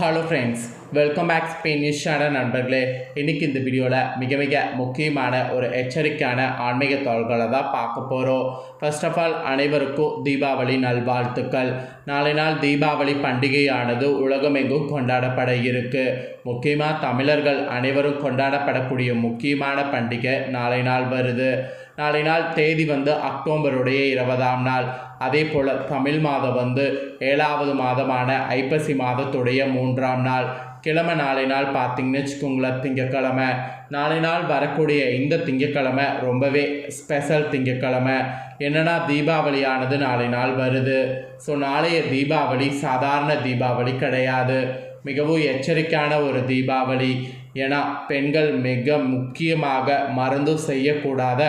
Hello friends welcome back ஸ்பெயினிஷான நண்பர்களே. இன்றைக்கி இந்த வீடியோவில் மிக மிக முக்கியமான ஒரு எச்சரிக்கையான ஆன்மீக தகவல்களை தான் பார்க்க போகிறோம் ஃபர்ஸ்ட் ஆஃப் ஆல் அனைவருக்கும் தீபாவளி நல்வாழ்த்துக்கள். நாளை நாள் தீபாவளி பண்டிகையானது உலகமெங்கும் கொண்டாடப்பட இருக்கு. முக்கியமாக தமிழர்கள் அனைவரும் கொண்டாடப்படக்கூடிய முக்கியமான பண்டிகை நாளை நாள் வருது. நாளை நாள் தேதி வந்து அக்டோபருடைய இருபதாம் நாள். அதே போல் தமிழ் மாதம் வந்து ஏழாவது மாதமான ஐப்பசி மாதத்துடைய மூன்றாம் நாள். கிழமை நாளை நாள் பார்த்தீங்கன்னு வச்சுக்கோங்களேன் திங்கக்கிழமை. நாளை நாள் வரக்கூடிய இந்த திங்கக்கிழமை ரொம்பவே ஸ்பெஷல் திங்கக்கிழமை. என்னன்னா தீபாவளியானது நாளை நாள் வருது. ஸோ நாளைய தீபாவளி சாதாரண தீபாவளி கிடையாது. மிகவும் எச்சரிக்கையான ஒரு தீபாவளி. ஏன்னா பெண்கள் மிக முக்கியமாக மறந்து செய்யக்கூடாத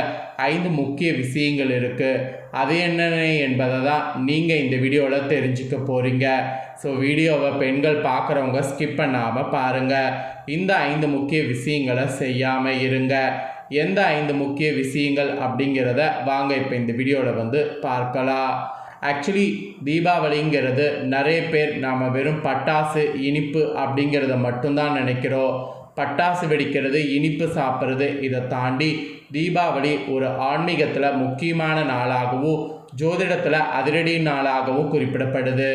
ஐந்து முக்கிய விஷயங்கள் இருக்குது அது என்னென்ன என்பதை தான் நீங்கள் இந்த வீடியோவில் தெரிஞ்சுக்க போகிறீங்க ஸோ வீடியோவை பெண்கள் பார்க்குறவங்க ஸ்கிப் பண்ணாமல் பாருங்கள் இந்த ஐந்து முக்கிய விஷயங்களை செய்யாமல் இருங்க. எந்த ஐந்து முக்கிய விஷயங்கள் அப்படிங்கிறத வாங்க இப்போ இந்த வீடியோவில் வந்து பார்க்கலாம். ஆக்சுவலி தீபாவளிங்கிறது நிறைய பேர் நாம் வெறும் பட்டாசு இனிப்பு அப்படிங்கிறத மட்டும்தான் நினைக்கிறோம். பட்டாசு வெடிக்கிறது இனிப்பு சாப்பிட்றது இதை தாண்டி தீபாவளி ஒரு ஆன்மீகத்தில் முக்கியமான நாளாகவும் ஜோதிடத்தில் அதிரடி நாளாகவும் குறிப்பிடப்படுது.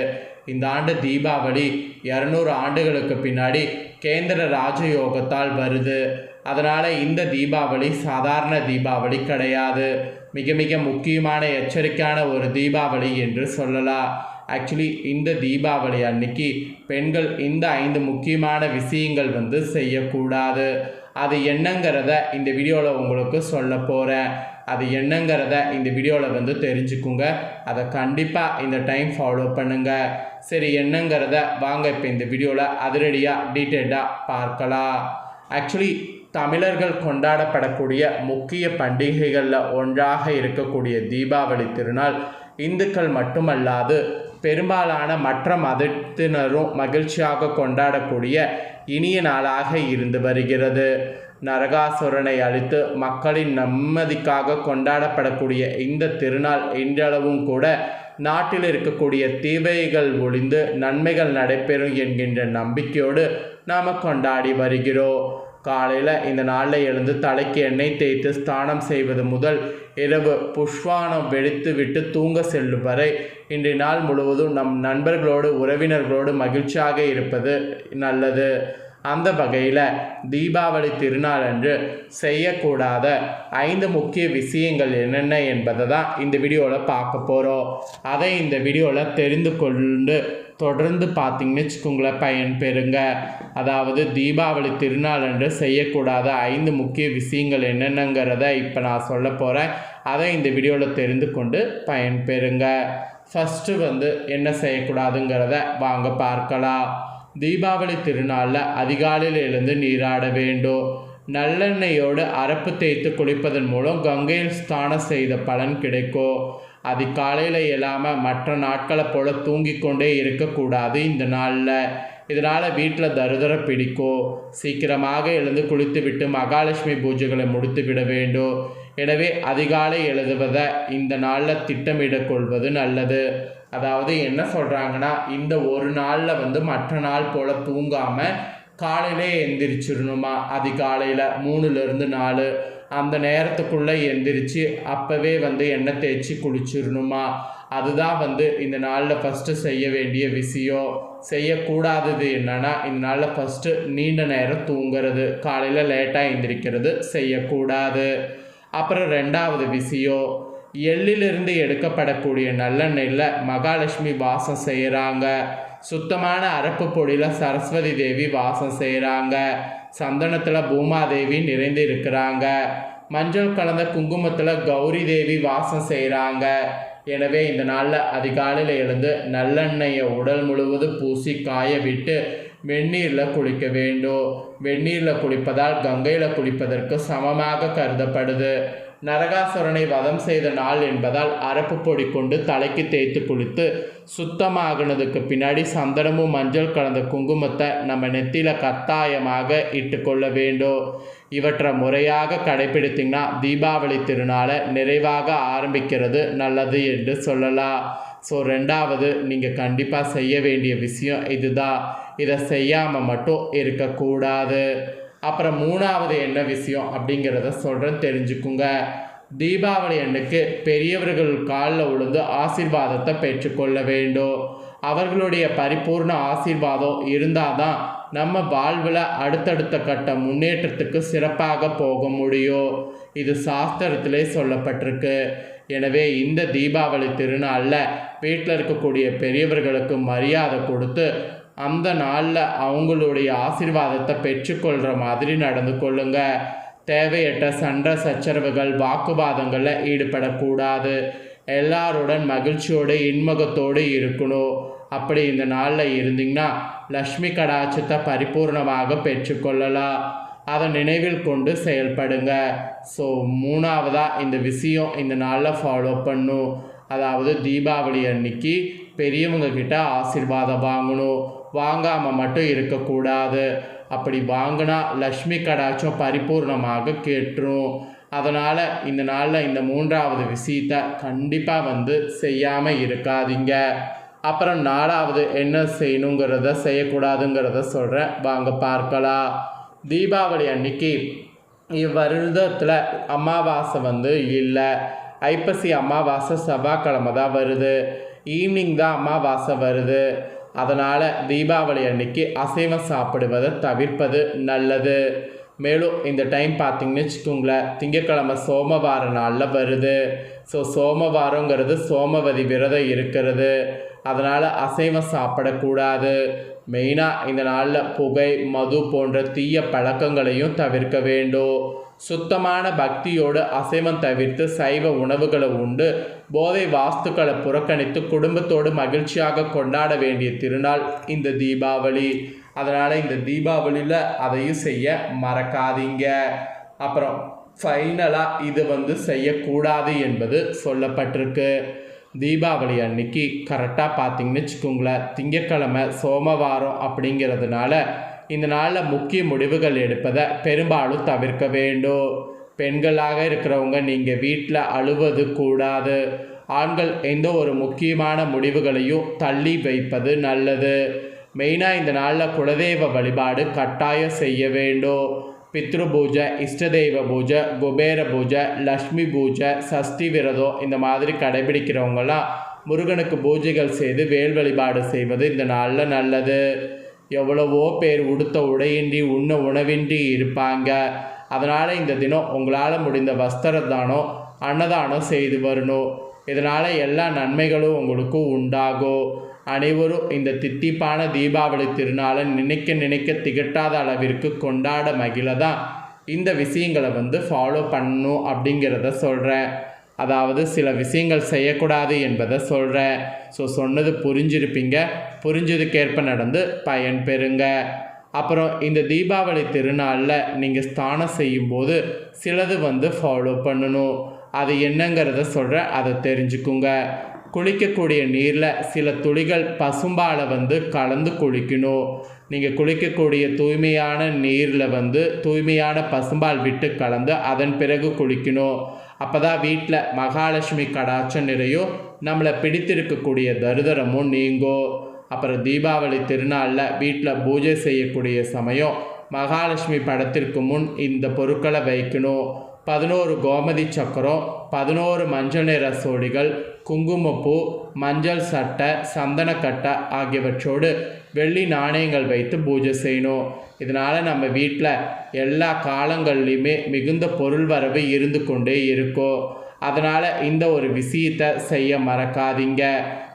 இந்த ஆண்டு தீபாவளி இரநூறு ஆண்டுகளுக்கு பின்னாடி கேந்திர ராஜயோகத்தால் வருது. அதனால் இந்த தீபாவளி சாதாரண தீபாவளி கிடையாது. மிக மிக முக்கியமான எச்சரிக்கையான ஒரு தீபாவளி என்று சொல்லலாம். ஆக்சுவலி இந்த தீபாவளி அன்னைக்கு பெண்கள் இந்த ஐந்து முக்கியமான விஷயங்கள் வந்து செய்யக்கூடாது. அது என்னங்கிறத இந்த வீடியோவில் உங்களுக்கு சொல்ல போகிறேன் அது என்னங்கிறத இந்த வீடியோவில் வந்து தெரிஞ்சுக்குங்க. அதை கண்டிப்பாக இந்த டைம் ஃபாலோ பண்ணுங்கள் சரி என்னங்கிறத வாங்க இப்போ இந்த வீடியோவில் அதிரடியாக டீட்டெயில்டாக பார்க்கலாம். ஆக்சுவலி தமிழர்கள் கொண்டாடப்படக்கூடிய முக்கிய பண்டிகைகளில் ஒன்றாக இருக்கக்கூடிய தீபாவளி திருநாள் இந்துக்கள் மட்டுமல்லாது பெரும்பாலான மற்ற மதத்தினரும் மகிழ்ச்சியாக கொண்டாடக்கூடிய இனிய நாளாக இருந்து வருகிறது. நரகாசுரனை அழித்து மக்களின் நிம்மதிக்காக கொண்டாடப்படக்கூடிய இந்த திருநாள் இன்றளவும் கூட நாட்டில் இருக்கக்கூடிய தீவைகள் ஒளிந்து நன்மைகள் நடைபெறும் என்கின்ற நம்பிக்கையோடு நாம் கொண்டாடி வருகிறோம். காலையில் இந்த நாளில் எழுந்து தலைக்கு எண்ணெய் தேய்த்து ஸ்நானம் செய்வது முதல் இரவு புஷ்வானம் வெடித்து விட்டு தூங்க செல்லும் வரை இன்றைய நாள் முழுவதும் நம் நண்பர்களோடு உறவினர்களோடு மகிழ்ச்சியாக இருப்பது நல்லது. அந்த வகையில் தீபாவளி திருநாள் அன்று செய்யக்கூடாத ஐந்து முக்கிய விஷயங்கள் என்னென்ன என்பதை தான் இந்த வீடியோவில் பார்க்க போகிறோம் அதை இந்த வீடியோவில் தெரிந்து கொண்டு தொடர்ந்து பார்த்தீங்கன்னு வச்சுக்கோங்களேன் பயன் பெறுங்க. அதாவது தீபாவளி திருநாள் என்று செய்யக்கூடாத ஐந்து முக்கிய விஷயங்கள் என்னென்னங்கிறத இப்போ நான் சொல்ல போகிறேன் அதை இந்த வீடியோவில் தெரிந்து கொண்டு பயன் பெறுங்க. ஃபஸ்ட்டு வந்து என்ன செய்யக்கூடாதுங்கிறத வாங்க பார்க்கலாம். தீபாவளி திருநாளில் அதிகாலையில் எழுந்து நீராட வேண்டும். நல்லெண்ணெயோடு அரப்பு தேய்த்து குளிப்பதன் மூலம் கங்கையில் ஸ்தானம் செய்த பலன் கிடைக்கும். அதிகாலையில் இல்லாமல் மற்ற நாட்களை போல் தூங்கிக்கொண்டே இருக்கக்கூடாது இந்த நாளில். இதனால் வீட்டில் தருதர பிடிக்கும் சீக்கிரமாக எழுந்து குளித்துவிட்டு மகாலட்சுமி பூஜைகளை முடித்து விட வேண்டும் எனவே அதிகாலை எழுதுவதை இந்த நாளில் திட்டமிடக் கொள்வது நல்லது. அதாவது என்ன சொல்கிறாங்கன்னா இந்த ஒரு நாளில் வந்து மற்ற நாள் போல் தூங்காமல் காலையிலே எந்திரிச்சிடணுமா? அதிகாலையில் மூணுலேருந்து நாலு. அந்த நேரத்துக்குள்ளே எந்திரிச்சு அப்போவே வந்து எண்ணெய் தேய்ச்சி குளிச்சிடணுமா? அதுதான் வந்து இந்த நாளில் ஃபஸ்ட்டு செய்ய வேண்டிய விஷயம். செய்யக்கூடாதது என்னென்னா இந்த நாளில் ஃபஸ்ட்டு நீண்ட நேரம் தூங்குறது. காலையில் லேட்டாக எந்திரிக்கிறது செய்யக்கூடாது. அப்புறம் ரெண்டாவது விஷயம் எள்ளிலிருந்து எடுக்கப்படக்கூடிய நல்லெண்ணெயில் மகாலட்சுமி வாசம் செய்கிறாங்க சுத்தமான அரப்பு பொடியில் சரஸ்வதி தேவி வாசம் செய்கிறாங்க சந்தனத்தில் பூமாதேவி நிறைந்து இருக்கிறாங்க. மஞ்சள் கலந்த குங்குமத்தில் கௌரி தேவி வாசம் செய்கிறாங்க எனவே இந்த நாளில் அதிகாலையில் எழுந்து நல்லெண்ணெயை உடல் முழுவதும் பூசி காய விட்டு வெந்நீரில் குளிக்க வேண்டும். வெந்நீரில் குளிப்பதால் கங்கையில் குளிப்பதற்கு சமமாக கருதப்படுது. நரகாசுரனை வதம் செய்த நாள் என்பதால் அரப்பு பொடி கொண்டு தலைக்கு தேய்த்து குளித்து சுத்தமாகினதுக்கு பின்னாடி சந்தனமும் மஞ்சள் கலந்த குங்குமத்தை நம்ம நெத்தியில் கத்தாயமாக இட்டுக்கொள்ள வேண்டும். இவற்றை முறையாக கடைபிடித்திங்கன்னா தீபாவளி திருநாளை நிறைவாக ஆரம்பிக்கிறது நல்லது என்று சொல்லலாம். ஸோ ரெண்டாவது நீங்கள் கண்டிப்பாக செய்ய வேண்டிய விஷயம் இதுதான். இதை செய்யாமல் மட்டும் இருக்கக்கூடாது. அப்புறம் மூணாவது என்ன விஷயம் அப்படிங்கிறத சொல்கிறேன் தெரிஞ்சுக்குங்க. தீபாவளி அன்னைக்கு பெரியவர்கள் காலில் விழுந்து ஆசீர்வாதத்தை பெற்றுக்கொள்ள வேண்டும். அவர்களுடைய பரிபூர்ண ஆசீர்வாதம் இருந்தால் தான் நம்ம வாழ்வில் அடுத்தடுத்த கட்ட முன்னேற்றத்துக்கு சிறப்பாக போக முடியும். இது சாஸ்திரத்திலே சொல்லப்பட்டிருக்கு. எனவே இந்த தீபாவளி திருநாளில் வீட்டில் இருக்கக்கூடிய பெரியவர்களுக்கு மரியாதை கொடுத்து அந்த நாளில் அவங்களுடைய ஆசீர்வாதத்தை பெற்றுக்கொள்கிற மாதிரி நடந்து கொள்ளுங்க. தேவையற்ற சண்டை சச்சரவுகள் வாக்குவாதங்களில் ஈடுபடக்கூடாது. எல்லாருடன் மகிழ்ச்சியோடு இன்முகத்தோடு இருக்கணும். அப்படி இந்த நாளில் இருந்தீங்கன்னா லக்ஷ்மி கடாட்சத்தை பரிபூர்ணமாக பெற்றுக்கொள்ளலாம். அதை நினைவில் கொண்டு செயல்படுங்க. ஸோ மூணாவதாக இந்த விஷயம் இந்த நாளில் ஃபாலோ பண்ணும். அதாவது தீபாவளி அன்னைக்கு பெரியவங்க கிட்ட ஆசீர்வாதம் வாங்கணும். வாங்காமல் மட்டும் இருக்கக்கூடாது. அப்படி வாங்கினா லக்ஷ்மி கடாட்சம் பரிபூர்ணமாக கேட்டுரும். அதனால் இந்த நாளில் இந்த மூன்றாவது விஷயத்தை கண்டிப்பாக வந்து செய்யாமல் இருக்காதீங்க. அப்புறம் நாலாவது என்ன செய்யணுங்கிறத செய்யக்கூடாதுங்கிறத சொல்கிறேன் வாங்க பார்க்கலாம். தீபாவளி அன்னைக்கு இவ்வருடத்தில் அமாவாசை வந்து இல்லை. ஐப்பசி அமாவாசை செவ்வாய்க்கிழமை தான் வருது. ஈவினிங் தான் அமாவாசை வருது. அதனால் தீபாவளி அன்னைக்கு அசைவம் சாப்பிடுவதை தவிர்ப்பது நல்லது. மேலும் இந்த டைம் பார்த்தீங்கன்னு வச்சுக்கோங்களேன் திங்கக்கிழமை சோமவார நாளில் வருது. ஸோ சோமவாரங்கிறது சோமவதி விரதம் இருக்கிறது. அதனால் அசைவம் சாப்பிடக்கூடாது. மெயினாக இந்த நாளில் புகை மது போன்ற தீய பழக்கங்களையும் தவிர்க்க வேண்டும். சுத்தமான பக்தியோடு அசைவம் தவிர்த்து சைவ உணவுகளை உண்டு. போதை வாஸ்துக்களை புறக்கணித்து குடும்பத்தோடு மகிழ்ச்சியாக கொண்டாட வேண்டிய திருநாள் இந்த தீபாவளி. அதனால் இந்த தீபாவளியில் அதையும் செய்ய மறக்காதீங்க. அப்புறம் ஃபைனலாக இது வந்து செய்யக்கூடாது என்பது சொல்லப்பட்டிருக்கு. தீபாவளி அன்னைக்கு கரெக்டாக பார்த்தீங்கன்னு வச்சுக்கோங்களேன். திங்கக்கிழமை சோமவாரம் அப்படிங்கிறதுனால இந்த நாளில் முக்கிய முடிவுகள் எடுப்பதை பெரும்பாலும் தவிர்க்க வேண்டும். பெண்களாக இருக்கிறவங்க நீங்கள் வீட்டில் அழுவது கூடாது. ஆண்கள் எந்த ஒரு முக்கியமான முடிவுகளையும் தள்ளி வைப்பது நல்லது. மெயினாக இந்த நாளில் குலதெய்வ வழிபாடு கட்டாயம் செய்ய வேண்டும். பித்ரு பூஜை இஷ்டதெய்வ பூஜை குபேர பூஜை லக்ஷ்மி பூஜை சஷ்டி விரதம் இந்த மாதிரி கடைபிடிக்கிறவங்களாம் முருகனுக்கு பூஜைகள் செய்து வேல் வழிபாடு செய்வது இந்த நாளில் நல்லது. எவ்வளவோ பேர் உடுத்த உடையின்றி உண்ண உணவின்றி இருப்பாங்க. அதனால் இந்த தினம் உங்களால் முடிந்த வஸ்திர தானம் அன்னதானம் செய்து வரணும். இதனால் எல்லா நன்மைகளும் உங்களுக்கு உண்டாகும் அனைவரும் இந்த தித்திப்பான தீபாவளி திருநாளை நினைக்க நினைக்க திகட்டாத அளவிற்கு கொண்டாட மகிழ தான் இந்த விஷயங்களை வந்து ஃபாலோ பண்ணணும் அப்படிங்கிறத சொல்கிறேன் அதாவது சில விஷயங்கள் செய்யக்கூடாது என்பதை சொல்கிறேன் ஸோ சொன்னது புரிஞ்சிருப்பீங்க. புரிஞ்சதுக்கேற்ப நடந்து பயன் பெறுங்க. அப்புறம் இந்த தீபாவளி திருநாளில் நீங்கள் ஸ்தானம் செய்யும்போது சிலது வந்து ஃபாலோ பண்ணணும். அது என்னங்கிறத சொல்கிறேன் அதை தெரிஞ்சுக்குங்க. குளிக்கக்கூடிய நீரில் சில துளிகள் பசும்பாலை வந்து கலந்து குளிக்கணும். நீங்கள் குளிக்கக்கூடிய தூய்மையான நீரில் வந்து தூய்மையான பசும்பால் விட்டு கலந்து அதன் பிறகு குளிக்கணும். அப்போ தான் வீட்டில் மகாலட்சுமி கடாட்சம் நிறையும் நம்மளை பிடித்திருக்கக்கூடிய தருதரமும் நீங்கும் அப்புறம் தீபாவளி திருநாளில் வீட்டில் பூஜை செய்யக்கூடிய சமயம் மகாலட்சுமி படத்திற்கு முன் இந்த பொருட்களை வைக்கணும். பதினோரு கோமதி சக்கரம் பதினோரு மஞ்சள் நிற சோடிகள் குங்குமப்பூ மஞ்சள் சட்டை சந்தனக்கட்டை ஆகியவற்றோடு வெள்ளி நாணயங்கள் வைத்து பூஜை செய்யணும். இதனால் நம்ம வீட்டில் எல்லா காலங்கள்லையுமே மிகுந்த பொருள் வரவு இருந்து கொண்டே இருக்கும். அதனால் இந்த ஒரு விஷயத்தை செய்ய மறக்காதீங்க.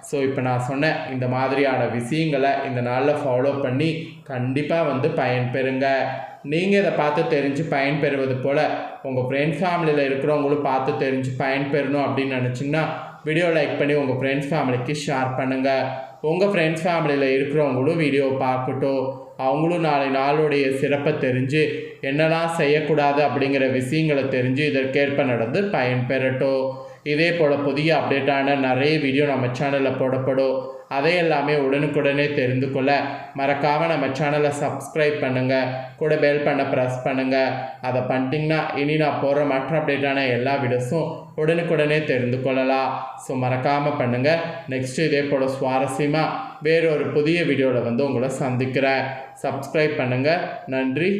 ஸோ இப்போ நான் சொன்ன இந்த மாதிரியான விஷயங்களை இந்த நாளில் ஃபாலோ பண்ணி கண்டிப்பாக வந்து பயன்பெறுங்க. நீங்கள் இதை பார்த்து தெரிஞ்சு பயன்பெறுவது போல் உங்கள் ஃப்ரெண்ட்ஸ் ஃபேமிலியில் இருக்கிறவங்களும் பார்த்து தெரிஞ்சு பயன்பெறணும் அப்படின்னு நினச்சிங்கன்னா வீடியோ லைக் பண்ணி உங்கள் ஃப்ரெண்ட்ஸ் ஃபேமிலிக்கு ஷேர் பண்ணுங்கள் உங்கள் ஃப்ரெண்ட்ஸ் ஃபேமிலியில் இருக்கிறவங்களும் வீடியோ பார்க்கட்டும். அவங்களும் நாளை நாளுடைய சிறப்பை தெரிஞ்சு என்னெல்லாம் செய்யக்கூடாது அப்படிங்கிற விஷயங்களை தெரிஞ்சு இதற்கேற்ப நடந்து பயன்பெறட்டும். இதே போல் புதிய அப்டேட்டான நிறைய வீடியோ நம்ம சேனலில் போடப்படும். அதை எல்லாமே உடனுக்குடனே தெரிந்து கொள்ள மறக்காமல் நம்ம சேனலை சப்ஸ்கிரைப் பண்ணுங்கள் கூட பெல் பண்ண ப்ரெஸ் பண்ணுங்கள் அதை பண்ணிட்டிங்கன்னா இனி நான் போடுற மற்ற அப்டேட்டான எல்லா வீடியோஸும் உடனுக்குடனே தெரிந்து கொள்ளலாம். ஸோ மறக்காமல் பண்ணுங்கள் நெக்ஸ்ட்டு இதே போல் சுவாரஸ்யமாக வேறொரு புதிய வீடியோவில் வந்து உங்களை சந்திக்கிறேன். சப்ஸ்கிரைப் பண்ணுங்கள் நன்றி.